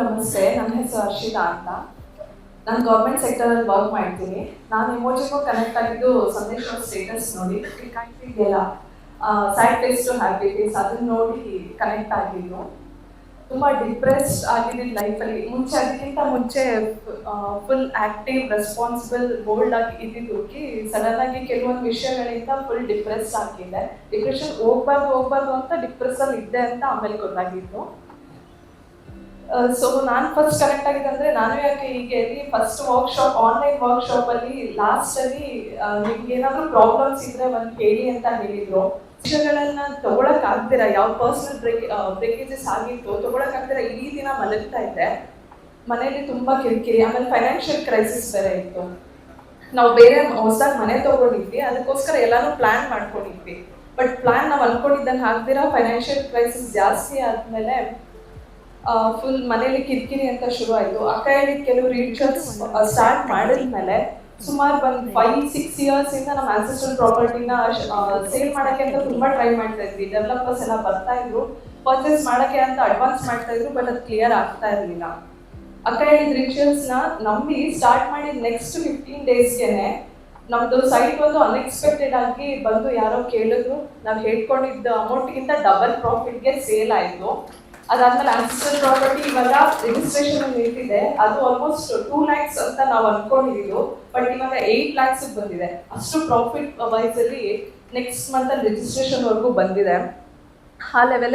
ನಮಸ್ತೆ ನನ್ನ ಹೆಸರು ಹರ್ಷಿತಾ ಅಂತ. ನಾನು ಗೌರ್ಮೆಂಟ್ ಸೆಕ್ಟರಲ್ಲಿ ವರ್ಕ್ ಮಾಡ್ತೀನಿ. ನಾನು ಇಮೋಜಿಗೆ ಕನೆಕ್ಟ್ ಆಗಿದ್ದು ಸಂದೇಶ ಸ್ಟೇಟಸ್ ನೋಡಿ ಇದೆಯಲ್ಲ ಸೈಡ್ ಫೇಸ್ ಟು ಹ್ಯಾಪಿ ಅದನ್ನ ನೋಡಿ ಕನೆಕ್ಟ್ ಆಗಿದ್ದು. ತುಂಬ ಡಿಪ್ರೆಸ್ಡ್ ಆಗಿದ್ದೀನಿ ಲೈಫಲ್ಲಿ ಮುಂಚೆ ಅದಕ್ಕಿಂತ ಮುಂಚೆ ಫುಲ್ ಆಕ್ಟಿವ್ ರೆಸ್ಪಾನ್ಸಿಬಲ್ ಬೋಲ್ಡ್ ಆಗಿ ಇದ್ದಿದ್ದಕ್ಕೆ ಸಡನ್ ಆಗಿ ಕೆಲವೊಂದು ವಿಷಯಗಳಿಂದ ಫುಲ್ ಡಿಪ್ರೆಸ್ ಆಗಿದೆ ಡಿಪ್ರೆಷನ್ ಹೋಗ್ಬಾರ್ದು ಹೋಗ್ಬಾರ್ದು ಅಂತ ಡಿಪ್ರೆಸ್ ಅಲ್ಲಿ ಇದ್ದೆ ಅಂತ ಆಮೇಲೆ ಗೊತ್ತಾಗಿತ್ತು. ಸೊ ನಾನು ಫಸ್ಟ್ ಕನೆಕ್ಟ್ ಆಗಿದೆ ಅಂದ್ರೆ ನಾನು ಯಾಕೆ ಹೀಗೆ ಫಸ್ಟ್ ವರ್ಕ್ಶಾಪ್ ಆನ್ಲೈನ್ ವರ್ಕ್ಶಾಪ್ ಅಲ್ಲಿ ಲಾಸ್ಟ್ ಅಲ್ಲಿ ನಿಮ್ಗೆ ಏನಾದ್ರು ಪ್ರಾಬ್ಲಮ್ಸ್ ಇದ್ರೆ ಒಂದು ಹೇಳಿ ಅಂತ ಹೇಳಿದ್ರು. ವಿಷಯಗಳನ್ನ ತಗೊಳಕ್ ಆಗ್ತೀರಾ ಯಾವ ಪರ್ಸನಲ್ ಬ್ರೇಕ್ ಬ್ರೇಕೇಜಸ್ ಆಗಿತ್ತು ತಗೊಳಕ್ ಆಗ್ದಿರ? ಇಡೀ ದಿನ ಮಲಗ್ತಾ ಇದ್ದೆ. ಮನೆಯಲ್ಲಿ ತುಂಬಾ ಕಿರಿಕಿರಿ, ಆಮೇಲೆ ಫೈನಾನ್ಷಿಯಲ್ ಕ್ರೈಸಿಸ್ ಬೇರೆ ಇತ್ತು. ನಾವು ಬೇರೆ ಹೊಸದಾಗಿ ಮನೆ ತಗೊಂಡಿದ್ವಿ, ಅದಕ್ಕೋಸ್ಕರ ಎಲ್ಲಾನು ಪ್ಲಾನ್ ಮಾಡ್ಕೊಂಡಿದ್ವಿ. ಬಟ್ ಪ್ಲಾನ್ ನಾವು ಅನ್ಕೊಂಡಿದ್ದಂಗೆ ಆಗ್ದಿರ? ಫೈನಾನ್ಷಿಯಲ್ ಕ್ರೈಸಿಸ್ ಜಾಸ್ತಿ ಆದ್ಮೇಲೆ ಫುಲ್ ಮನೇಲಿ ಕಿರಿಕಿರಿ ಅಂತ ಶುರು ಆಯ್ತು ಅಕ್ಕ ಕೆಲವು ರೀಚರ್ಸ್ ಸ್ಟಾರ್ಟ್ ಮಾಡಿದ್ಮೇಲೆ ಸುಮಾರು ಒಂದು ಫೈವ್ ಸಿಕ್ಸ್ ಇಯರ್ಸ್ ಇಂದ ನಮ್ಮ ಆನ್ಸೆಸ್ಟ್ರಲ್ ಪ್ರಾಪರ್ಟಿನ ಸೇಲ್ ಮಾಡಕ್ಕೆ ಅಂತ ತುಂಬಾ ಟ್ರೈ ಮಾಡ್ತಾ ಇದ್ವಿ. ಡೆವಲಪರ್ಸ್ ಎಲ್ಲ ಬರ್ತಾ ಇದ್ರು. ಪರ್ಚೇಸ್ ಮಾಡಕ್ಕೆ ಅಂತ ಅಡ್ವಾನ್ಸ್ ಮಾಡ್ತಾ ಇದ್ರು ಬಟ್ ಅದು ಕ್ಲಿಯರ್ ಆಗ್ತಾ ಇರ್ಲಿಲ್ಲ. ಅಕ್ಕ ಹೇಳಿದ ರಿಚುವಲ್ಸ್ನ ನಂಬಿ ಸ್ಟಾರ್ಟ್ ಮಾಡಿದ ನೆಕ್ಸ್ಟ್ ಫಿಫ್ಟೀನ್ ಡೇಸ್ಗೆನೆ ನಮ್ದು ಸೈಟ್ ಒಂದು ಅನ್ಎಕ್ಸ್ಪೆಕ್ಟೆಡ್ ಆಗಿ ಬಂದು ಯಾರೋ ಕೇಳಿದ್ರು. ನಾವು ಹೇಳ್ಕೊಂಡಿದ್ದ ಅಮೌಂಟ್ಗಿಂತ ಡಬಲ್ ಪ್ರಾಫಿಟ್ಗೆ ಸೇಲ್ ಆಯ್ತು. ಅದಾದ್ಮೇಲೆ ಅನ್ಸಿಸ್ಟರ್ ಪ್ರಾಪರ್ಟಿ ಇವಾಗ ರಿಜಿಸ್ಟ್ರೇಷನ್ ನಿಂತಿದೆ. ಅದು ಆಲ್ಮೋಸ್ಟ್ ಟೂ ಲ್ಯಾಕ್ಸ್ ಅಂತ ನಾವು ಅನ್ಕೊಂಡಿದ್ದು ಬಟ್ ಇವಾಗ ಏಟ್ ಲ್ಯಾಕ್ಸ್ ಬಂದಿದೆ. ಅಷ್ಟು ಪ್ರಾಫಿಟ್ ವೈಸ್ ಅಲ್ಲಿ ನೆಕ್ಸ್ಟ್ ಮಂತ್ ಅಲ್ಲಿ ರಿಜಿಸ್ಟ್ರೇಷನ್ ವರ್ಗೂ ಬಂದಿದೆ. ಆ ಲೆವೆಲ್